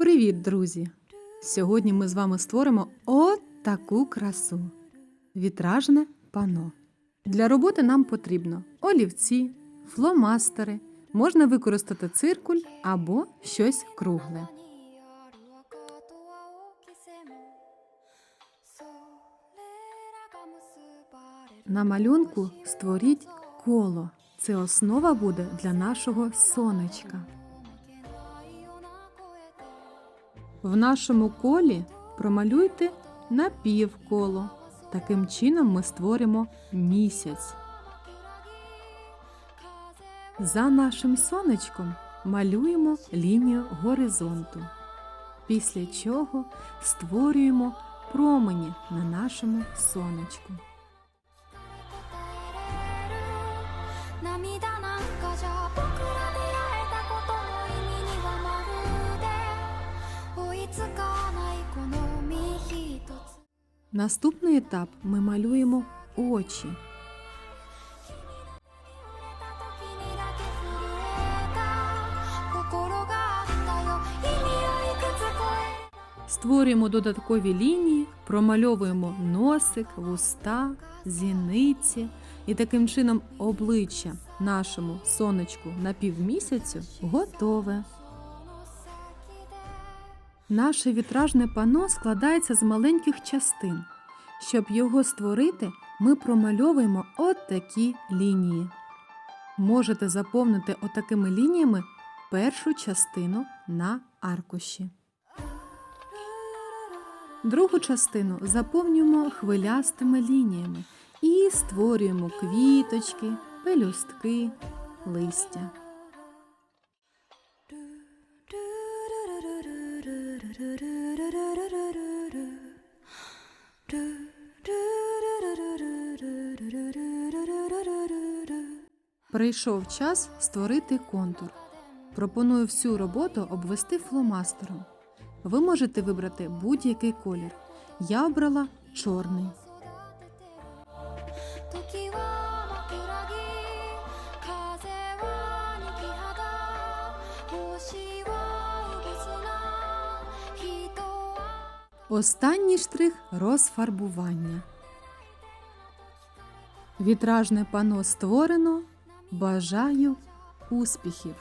Привіт, друзі! Сьогодні ми з вами створимо от таку красу вітражне пано. Для роботи нам потрібно олівці, фломастери, можна використати циркуль або щось кругле. На малюнку створіть коло. Це основа буде для нашого сонечка. В нашому колі промалюйте напівколо. Таким чином ми створимо місяць. За нашим сонечком малюємо лінію горизонту. Після чого створюємо промені на нашому сонечку. 涙な Наступний етап ми малюємо очі. Створюємо додаткові лінії, промальовуємо носик, вуста, зіниці і таким чином обличчя нашому сонечку на півмісяцю готове. Наше вітражне пано складається з маленьких частин. Щоб його створити, ми промальовуємо от такі лінії. Можете заповнити отакими лініями першу частину на аркуші. Другу частину заповнюємо хвилястими лініями і створюємо квіточки, пелюстки, листя. Прийшов час створити контур. Пропоную всю роботу обвести фломастером. Ви можете вибрати будь-який колір. Я обрала чорний. 時は Останній штрих розфарбування. Вітражне пано створено. Бажаю успіхів!